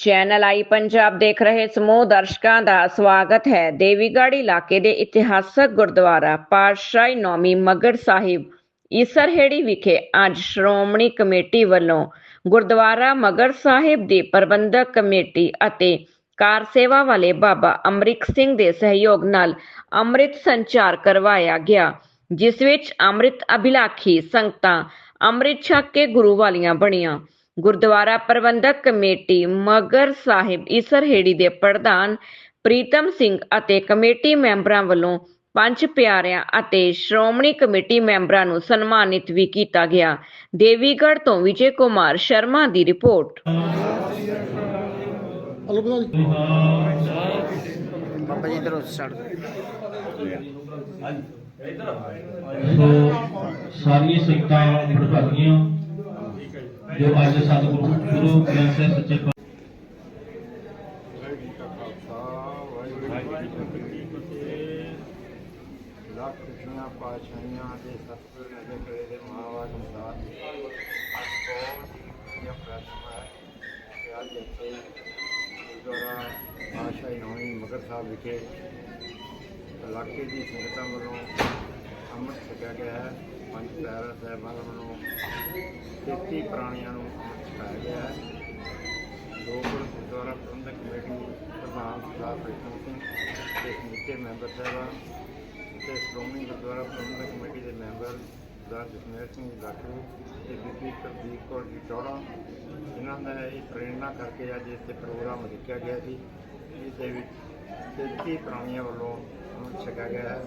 Channel ਆਈ ਪੰਜਾਬ ਦੇਖ ਰਹੇ ਸਮੂਹ ਦਰਸ਼ਕਾਂ ਦਾ ਸਵਾਗਤ ਹੈ। ਦੇਵੀਗੜ੍ਹ ਇਲਾਕੇ ਦੇ ਇਤਿਹਾਸਕ ਗੁਰਦੁਆਰਾ ਪਾਤਸ਼ਾਹੀ ਨੌਮੀ ਮਗਰ ਸਾਹਿਬ, ਈਸਰਹੇੜੀ ਵਿਖੇ ਅੱਜ ਸ਼੍ਰੋਮਣੀ ਕਮੇਟੀ ਵੱਲੋਂ ਗੁਰਦੁਆਰਾ ਮਗਰ ਸਾਹਿਬ ਦੀ ਪ੍ਰਬੰਧਕ ਕਮੇਟੀ ਅਤੇ ਕਾਰ ਸੇਵਾ ਵਾਲੇ ਬਾਬਾ ਅਮਰਿਕ ਸਿੰਘ ਦੇ ਸਹਿਯੋਗ ਨਾਲ ਅੰਮ੍ਰਿਤ ਸੰਚਾਰ ਕਰਵਾਇਆ ਗਿਆ, ਜਿਸ ਵਿੱਚ ਅੰਮ੍ਰਿਤ ਅਭਿਲਾਖੀ ਸੰਗਤਾਂ ਅੰਮ੍ਰਿਤ ਛਕ ਕੇ ਗੁਰੂ ਵਾਲੀਆਂ ਬਣੀਆਂ। ਗੁਰਦੁਆਰਾ ਪ੍ਰਬੰਧਕ ਕਮੇਟੀ ਮਗਰ ਸਾਹਿਬ ਈਸਰਹੇੜੀ ਦੇ ਪ੍ਰਧਾਨ ਪ੍ਰੀਤਮ ਸਿੰਘ ਅਤੇ ਕਮੇਟੀ ਮੈਂਬਰਾਂ ਵੱਲੋਂ ਪੰਜ ਪਿਆਰਿਆਂ ਅਤੇ ਸ਼੍ਰੋਮਣੀ ਕਮੇਟੀ ਮੈਂਬਰਾਂ ਨੂੰ ਸਨਮਾਨਿਤ ਵੀ ਕੀਤਾ ਗਿਆ। ਦੇਵੀਗੜ੍ਹ ਤੋਂ ਵਿਜੇ ਕੁਮਾਰ ਸ਼ਰਮਾ ਦੀ ਰਿਪੋਰਟ। ਹਲੋ ਬਤਾ ਜੀ ਬਾਬਾ ਜੀ ਇਧਰੋਂ ਛੱਡ ਸੋ ਸਾਰੀਆਂ ਸਿੱਖਾਂ ਵਡਭਾਗੀਆਂ ਜੋ ਅੱਜ ਸਤਿਗੁਰੂ ਗੁਰੂ ਗ੍ਰੰਥ ਸਾਹਿਬ ਸੱਚੇ ਪਾਤਸ਼ਾਹ ਵਾਹਿਗੁਰੂ ਜੀ ਲੱਖ ਕ੍ਰਿਸ਼ਨਾ ਪਾਤਸ਼ਾਹੀਆਂ ਦੇ ਸਤਿਗੁਰ ਨਜ਼ਰ ਕਰੇ ਦੇ ਮਹਾਵਾਕ ਅਨੁਸਾਰ ਅੱਜ ਬਹੁਤ ਹੀ ਵਧੀਆ ਹੈ ਕਿ ਅੱਜ ਇੱਥੇ ਗੁਰਦੁਆਰਾ ਪਾਤਸ਼ਾਹੀ ਨੌਵੀਂ ਮਗਰ ਸਾਹਿਬ ਵਿਖੇ ਇਲਾਕੇ ਦੀ ਸੰਗਤਾਂ ਵੱਲੋਂ ਅੰਮ੍ਰਿਤ ਛਕਿਆ ਗਿਆ ਹੈ। ਪੰਜ ਪਿਆਰਾ ਸਾਹਿਬਾਨ ਵੱਲੋਂ 33 ਪ੍ਰਾਣੀਆਂ ਨੂੰ ਅੰਮ੍ਰਿਤ ਛਕਾਇਆ ਗਿਆ ਹੈ। ਲੋਕਲ ਗੁਰਦੁਆਰਾ ਪ੍ਰਬੰਧਕ ਕਮੇਟੀ ਪ੍ਰਧਾਨ ਸਰਦਾਰ ਪ੍ਰੀਤਮ ਸਿੰਘ ਤੇ ਸਮੁੱਚੇ ਮੈਂਬਰ ਸਾਹਿਬਾਨ ਤੇ ਸ਼੍ਰੋਮਣੀ ਗੁਰਦੁਆਰਾ ਪ੍ਰਬੰਧਕ ਕਮੇਟੀ ਦੇ ਮੈਂਬਰ ਸਰਦਾਰ ਜਸਮੇਰ ਸਿੰਘ ਲਾਟੂ ਤੇ ਬੀਬੀ ਕਰਦੀਪ ਕੌਰ ਜੀ ਟੋੜਾ ਜਿਨ੍ਹਾਂ ਦਾ ਇਹ ਪ੍ਰੇਰਣਾ ਕਰਕੇ ਅੱਜ ਇੱਥੇ ਪ੍ਰੋਗਰਾਮ ਲਿਖਿਆ ਗਿਆ ਸੀ। ਇਸ ਦੇ ਵਿੱਚ 33 ਪ੍ਰਾਣੀਆਂ ਵੱਲੋਂ ਅੰਮ੍ਰਿਤ ਛਕਿਆ ਗਿਆ ਹੈ।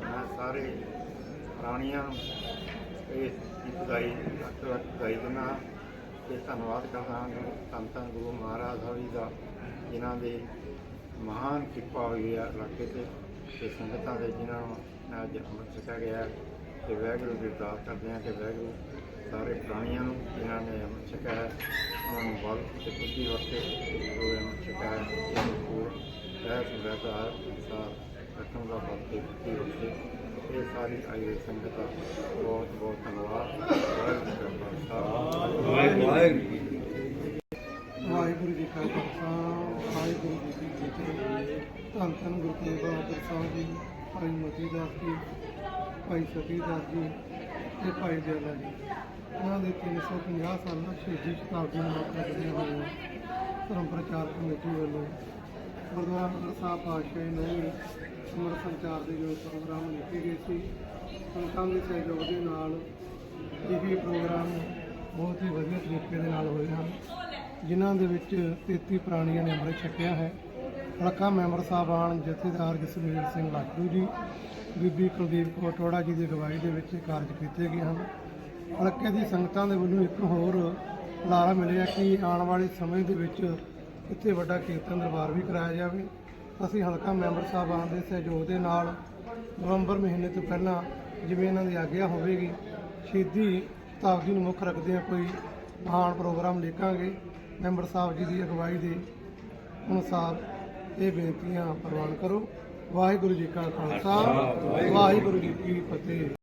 ਮੈਂ ਸਾਰੇ ਪ੍ਰਾਣੀਆਂ ਨੂੰ ਇਸ ਦੀ ਵਧਾਈ ਲੱਖ ਲੱਖ ਵਧਾਈ ਦਿੰਦਾ ਹਾਂ ਤੇ ਧੰਨਵਾਦ ਕਰਦਾ ਹਾਂ ਗੁਰੂ ਧੰਨ ਧੰਨ ਗੁਰੂ ਮਹਾਰਾਜ ਸਾਹਿਬ ਜੀ ਦਾ, ਜਿਨ੍ਹਾਂ ਦੇ ਮਹਾਨ ਕਿਰਪਾ ਹੋਈ ਹੈ ਇਲਾਕੇ ਤੇ ਤੇ ਸੰਗਤਾਂ ਦੇ ਜਿਨ੍ਹਾਂ ਨੂੰ ਅੱਜ ਅੰਮ੍ਰਿਤ ਛਕਿਆ ਗਿਆ ਹੈ ਤੇ ਵਾਹਿਗੁਰੂ ਦੀ ਅਰਦਾਸ ਕਰਦੇ ਹਾਂ ਕਿ ਵਾਹਿਗੁਰੂ ਸਾਰੇ ਪ੍ਰਾਣੀਆਂ ਨੂੰ ਜਿਨ੍ਹਾਂ ਨੇ ਅੰਮ੍ਰਿਤ ਛਕਿਆ ਹੈ, ਉਹਨਾਂ ਨੂੰ ਬਲ ਤੇ ਬੁੱਧੀ ਵਰਤੇ ਜੋ ਰੱਖਣ ਦਾ ਬਲ ਤੇ ਇਹ ਸਾਰੀ ਆਈ ਸੰਗਤ ਦਾ ਬਹੁਤ ਬਹੁਤ ਧੰਨਵਾਦ। ਵਾਹਿਗੁਰੂ ਜੀ ਕਾ ਖਾਲਸਾ, ਵਾਹਿਗੁਰੂ ਜੀ ਕੀ ਫਤਿਹ। ਧੰਨ ਧੰਨ ਗੁਰੂ ਤੇਗ ਬਹਾਦਰ ਸਾਹਿਬ ਜੀ, ਭਾਈ ਮਤੀ ਦਾਸ ਜੀ, ਭਾਈ ਸਤੀ ਦਾਸ ਜੀ ਤੇ ਭਾਈ ਦਿਆਲਾ ਜੀ। ਉਹਨਾਂ ਦੇ 350 ਸਾਲਾ ਸ਼ਹੀਦੀ ਸ਼ਤਾਬਦੀ ਨੂੰ ਮੌਕਾ ਦਿੱਤਾ ਧਰਮ ਪ੍ਰਚਾਰ ਕਮੇਟੀ ਵੱਲੋਂ ਗੁਰਦੁਆਰਾ ਮੰਦਰ ਸਾਹਿਬ ਪਾਤਸ਼ਾਹੀ ਨੂੰ ਸਮਰ ਸੰਚਾਰ ਦੇ ਜੋ ਪ੍ਰੋਗਰਾਮ ਲਿਖੇ ਗਏ ਸੀ ਸੰਤਾਂ ਦੇ ਸਹਿਯੋਗ ਦੇ ਨਾਲ ਇਹ ਪ੍ਰੋਗਰਾਮ ਬਹੁਤ ਹੀ ਵਧੀਆ ਤਰੀਕੇ ਦੇ ਨਾਲ ਹੋਏ ਹਨ, ਜਿਨ੍ਹਾਂ ਦੇ ਵਿੱਚ 33 ਪ੍ਰਾਣੀਆਂ ਨੇ ਅੰਮ੍ਰਿਤ ਛਕਿਆ ਹੈ। ਹਲਕਾ ਮੈਂਬਰ ਸਾਹਿਬਾਨ ਜਥੇਦਾਰ ਜਸਵੀਰ ਸਿੰਘ ਲਾਟੂ ਜੀ, ਬੀਬੀ ਕੁਲਦੀਪ ਕੌਰ ਟੋੜਾ ਜੀ ਦੀ ਅਗਵਾਈ ਦੇ ਵਿੱਚ ਇਹ ਕਾਰਜ ਕੀਤੇ ਗਏ ਹਨ। ਹਲਕੇ ਦੀ ਸੰਗਤਾਂ ਦੇ ਵੱਲੋਂ ਇੱਕ ਹੋਰ ਲਾਰਾ ਮਿਲਿਆ ਕਿ ਆਉਣ ਵਾਲੇ ਸਮੇਂ ਦੇ ਵਿੱਚ ਇੱਥੇ ਵੱਡਾ ਕੀਰਤਨ ਦਰਬਾਰ ਵੀ ਕਰਾਇਆ ਜਾਵੇ। ਅਸੀਂ ਹਲਕਾ ਮੈਂਬਰ ਸਾਹਿਬਾਨ ਦੇ ਸਹਿਯੋਗ ਦੇ ਨਾਲ ਨਵੰਬਰ ਮਹੀਨੇ ਤੋਂ ਪਹਿਲਾਂ ਜਿਵੇਂ ਇਹਨਾਂ ਦੀ ਆਗਿਆ ਹੋਵੇਗੀ ਸ਼ਹੀਦੀ ਸ਼ਤਾਬਦੀ ਨੂੰ ਮੁੱਖ ਰੱਖਦੇ ਆ ਕੋਈ ਮਹਾਨ ਪ੍ਰੋਗਰਾਮ ਲਿਖਾਂਗੇ ਮੈਂਬਰ ਸਾਹਿਬ ਜੀ ਦੀ ਅਗਵਾਈ ਦੇ ਅਨੁਸਾਰ ਇਹ ਬੇਨਤੀਆਂ ਪ੍ਰਵਾਨ ਕਰੋ। ਵਾਹਿਗੁਰੂ ਜੀ ਕਾ ਖਾਲਸਾ ਵਾਹਿਗੁਰੂ ਜੀ ਕੀ ਫਤਿਹ।